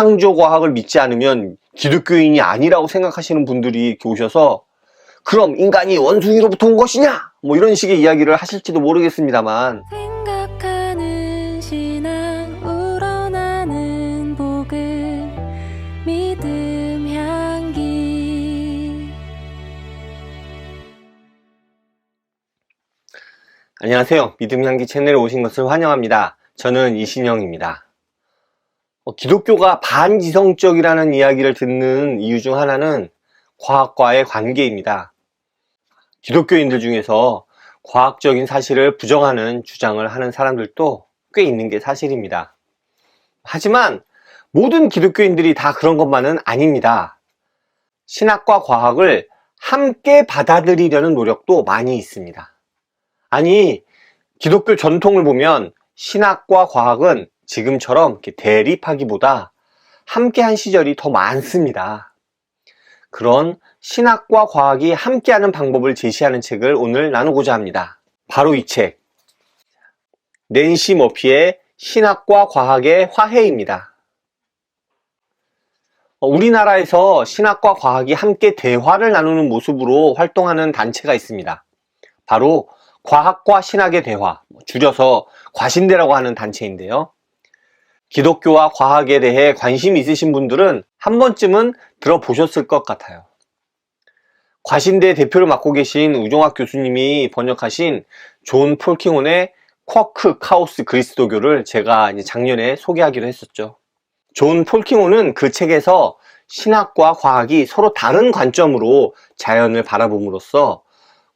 창조과학을 믿지 않으면 기독교인이 아니라고 생각하시는 분들이 오셔서 그럼 인간이 원숭이로부터 온 것이냐? 뭐 이런 식의 이야기를 하실지도 모르겠습니다만 생각하는 신앙 우러나는 복음 믿음 향기 안녕하세요. 믿음 향기 채널에 오신 것을 환영합니다. 저는 이신영입니다. 어, 기독교가 반지성적이라는 이야기를 듣는 이유 중 하나는 과학과의 관계입니다. 기독교인들 중에서 과학적인 사실을 부정하는 주장을 하는 사람들도 꽤 있는 게 사실입니다. 하지만 모든 기독교인들이 다 그런 것만은 아닙니다. 신학과 과학을 함께 받아들이려는 노력도 많이 있습니다. 아니, 기독교 전통을 보면 신학과 과학은 지금처럼 이렇게 대립하기보다 함께한 시절이 더 많습니다. 그런 신학과 과학이 함께하는 방법을 제시하는 책을 오늘 나누고자 합니다. 바로 이 책. 낸시 머피의 신학과 과학의 화해입니다. 어, 우리나라에서 신학과 과학이 함께 대화를 나누는 모습으로 활동하는 단체가 있습니다. 바로 과학과 신학의 대화, 뭐 줄여서 과신대라고 하는 단체인데요. 기독교와 과학에 대해 관심 있으신 분들은 한 번쯤은 들어보셨을 것 같아요. 과신대 대표를 맡고 계신 우종학 교수님이 번역하신 존 폴킹온의 쿼크 카오스 그리스도교를 제가 작년에 소개하기로 했었죠. 존 폴킹온은 그 책에서 신학과 과학이 서로 다른 관점으로 자연을 바라봄으로써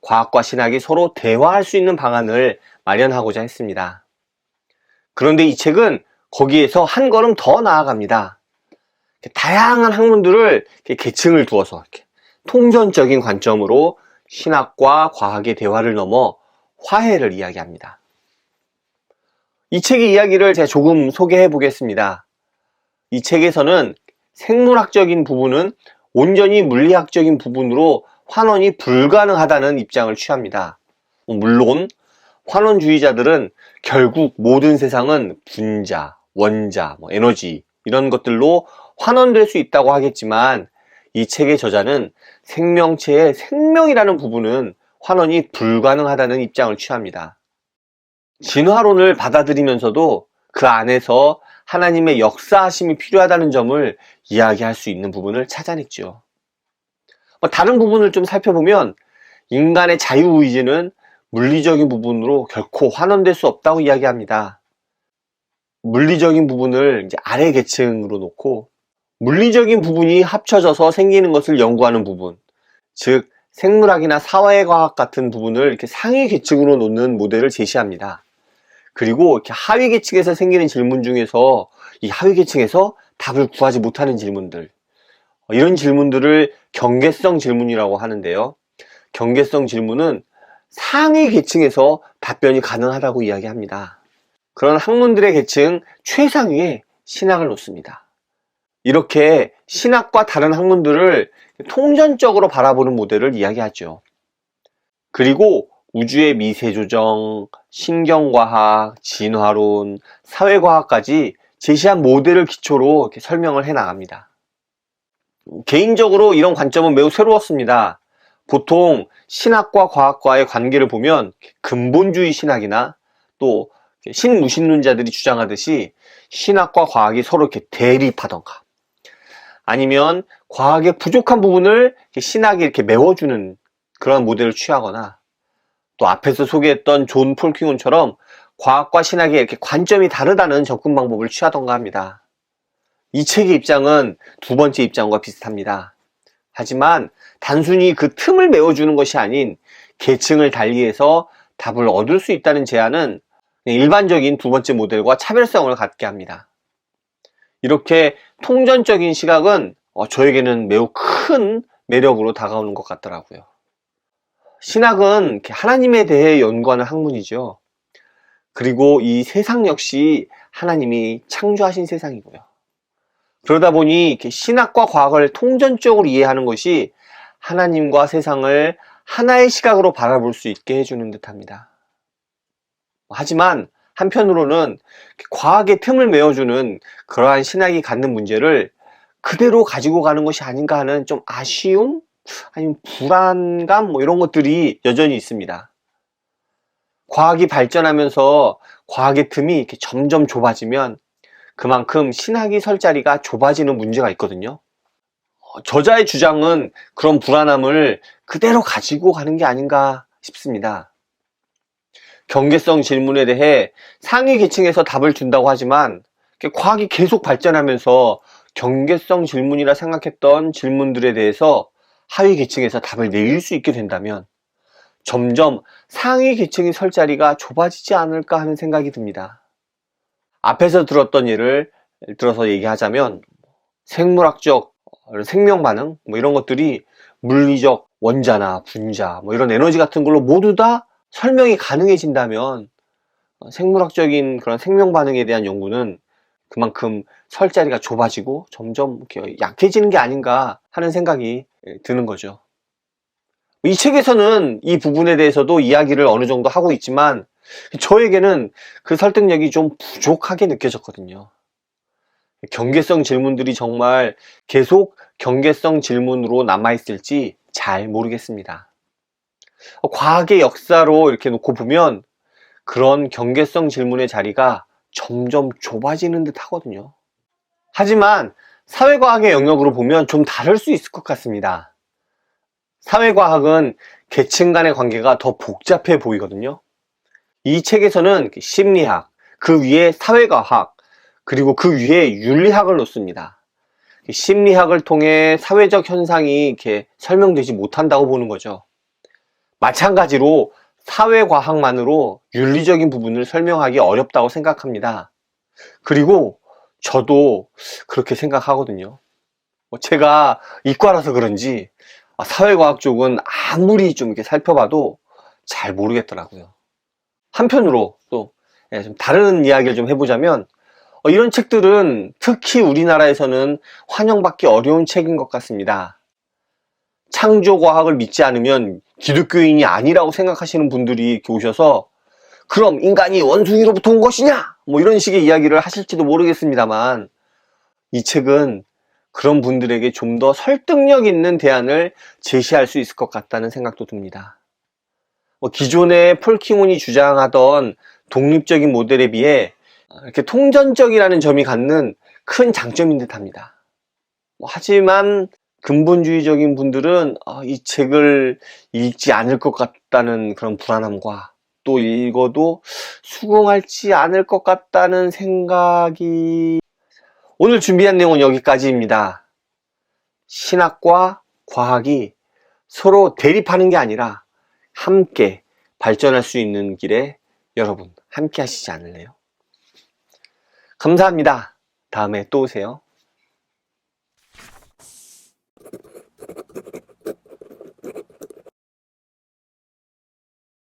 과학과 신학이 서로 대화할 수 있는 방안을 마련하고자 했습니다. 그런데 이 책은 거기에서 한 걸음 더 나아갑니다. 다양한 학문들을 계층을 두어서 이렇게 통전적인 관점으로 신학과 과학의 대화를 넘어 화해를 이야기합니다. 이 책의 이야기를 제가 조금 소개해 보겠습니다. 이 책에서는 생물학적인 부분은 온전히 물리학적인 부분으로 환원이 불가능하다는 입장을 취합니다. 물론 환원주의자들은 결국 모든 세상은 분자, 원자, 뭐 에너지 이런 것들로 환원될 수 있다고 하겠지만 이 책의 저자는 생명체의 생명이라는 부분은 환원이 불가능하다는 입장을 취합니다. 진화론을 받아들이면서도 그 안에서 하나님의 역사하심이 필요하다는 점을 이야기할 수 있는 부분을 찾아냈죠. 뭐 다른 부분을 좀 살펴보면 인간의 자유의지는 물리적인 부분으로 결코 환원될 수 없다고 이야기합니다. 물리적인 부분을 이제 아래 계층으로 놓고 물리적인 부분이 합쳐져서 생기는 것을 연구하는 부분, 즉 생물학이나 사회과학 같은 부분을 이렇게 상위 계층으로 놓는 모델을 제시합니다. 그리고 이렇게 하위 계층에서 생기는 질문 중에서 이 하위 계층에서 답을 구하지 못하는 질문들, 이런 질문들을 경계성 질문이라고 하는데요. 경계성 질문은 상위 계층에서 답변이 가능하다고 이야기합니다. 그런 학문들의 계층 최상위에 신학을 놓습니다. 이렇게 신학과 다른 학문들을 통전적으로 바라보는 모델을 이야기하죠. 그리고 우주의 미세 조정, 신경과학, 진화론, 사회과학까지 제시한 모델을 기초로 설명을 해 나갑니다. 개인적으로 이런 관점은 매우 새로웠습니다. 보통 신학과 과학과의 관계를 보면 근본주의 신학이나 또 신무신론자들이 주장하듯이 신학과 과학이 서로 이렇게 대립하던가 아니면 과학의 부족한 부분을 신학이 이렇게 메워주는 그런 모델을 취하거나 또 앞에서 소개했던 존 폴킹온처럼 과학과 신학의 이렇게 관점이 다르다는 접근 방법을 취하던가 합니다. 이 책의 입장은 두 번째 입장과 비슷합니다. 하지만 단순히 그 틈을 메워주는 것이 아닌 계층을 달리해서 답을 얻을 수 있다는 제안은 일반적인 두 번째 모델과 차별성을 갖게 합니다. 이렇게 통전적인 시각은 어, 저에게는 매우 큰 매력으로 다가오는 것 같더라고요. 신학은 하나님에 대해 연구하는 학문이죠. 그리고 이 세상 역시 하나님이 창조하신 세상이고요. 그러다 보니 신학과 과학을 통전적으로 이해하는 것이 하나님과 세상을 하나의 시각으로 바라볼 수 있게 해주는 듯 합니다. 하지만 한편으로는 과학의 틈을 메워주는 그러한 신학이 갖는 문제를 그대로 가지고 가는 것이 아닌가 하는 좀 아쉬움? 아니면 불안감? 뭐 이런 것들이 여전히 있습니다. 과학이 발전하면서 과학의 틈이 이렇게 점점 좁아지면 그만큼 신학이 설 자리가 좁아지는 문제가 있거든요. 어, 저자의 주장은 그런 불안함을 그대로 가지고 가는 게 아닌가 싶습니다. 경계성 질문에 대해 상위 계층에서 답을 준다고 하지만 과학이 계속 발전하면서 경계성 질문이라 생각했던 질문들에 대해서 하위 계층에서 답을 내릴 수 있게 된다면 점점 상위 계층이 설 자리가 좁아지지 않을까 하는 생각이 듭니다. 앞에서 들었던 예를 들어서 얘기하자면 생물학적 생명 반응 뭐 이런 것들이 물리적 원자나 분자 뭐 이런 에너지 같은 걸로 모두 다 설명이 가능해진다면 어, 생물학적인 그런 생명 반응에 대한 연구는 그만큼 설 자리가 좁아지고 점점 약해지는 게 아닌가 하는 생각이 예, 드는 거죠. 이 책에서는 이 부분에 대해서도 이야기를 어느 정도 하고 있지만 저에게는 그 설득력이 좀 부족하게 느껴졌거든요. 경계성 질문들이 정말 계속 경계성 질문으로 남아있을지 잘 모르겠습니다. 어, 과학의 역사로 이렇게 놓고 보면 그런 경계성 질문의 자리가 점점 좁아지는 듯 하거든요. 하지만 사회과학의 영역으로 보면 좀 다를 수 있을 것 같습니다. 사회과학은 계층 간의 관계가 더 복잡해 보이거든요. 이 책에서는 심리학, 그 위에 사회과학, 그리고 그 위에 윤리학을 놓습니다. 심리학을 통해 사회적 현상이 이렇게 설명되지 못한다고 보는 거죠. 마찬가지로 사회과학만으로 윤리적인 부분을 설명하기 어렵다고 생각합니다. 그리고 저도 그렇게 생각하거든요. 뭐 제가 이과라서 그런지 아, 사회과학 쪽은 아무리 좀 이렇게 살펴봐도 잘 모르겠더라고요. 한편으로 또 예, 좀 다른 이야기를 좀 해보자면 어, 이런 책들은 특히 우리나라에서는 환영받기 어려운 책인 것 같습니다. 창조과학을 믿지 않으면 기독교인이 아니라고 생각하시는 분들이 오셔서 그럼 인간이 원숭이로부터 온 것이냐? 뭐 이런 식의 이야기를 하실지도 모르겠습니다만 이 책은 그런 분들에게 좀 더 설득력 있는 대안을 제시할 수 있을 것 같다는 생각도 듭니다. 뭐 기존의 폴킹온이 주장하던 독립적인 모델에 비해 이렇게 통전적이라는 점이 갖는 큰 장점인 듯 합니다. 뭐 하지만 근본주의적인 분들은 아, 이 책을 읽지 않을 것 같다는 그런 불안함과 또 읽어도 수긍할지 않을 것 같다는 생각이 오늘 준비한 내용은 여기까지입니다. 신학과 과학이 서로 대립하는 게 아니라 함께 발전할 수 있는 길에 여러분 함께 하시지 않을래요? 감사합니다. 다음에 또 오세요.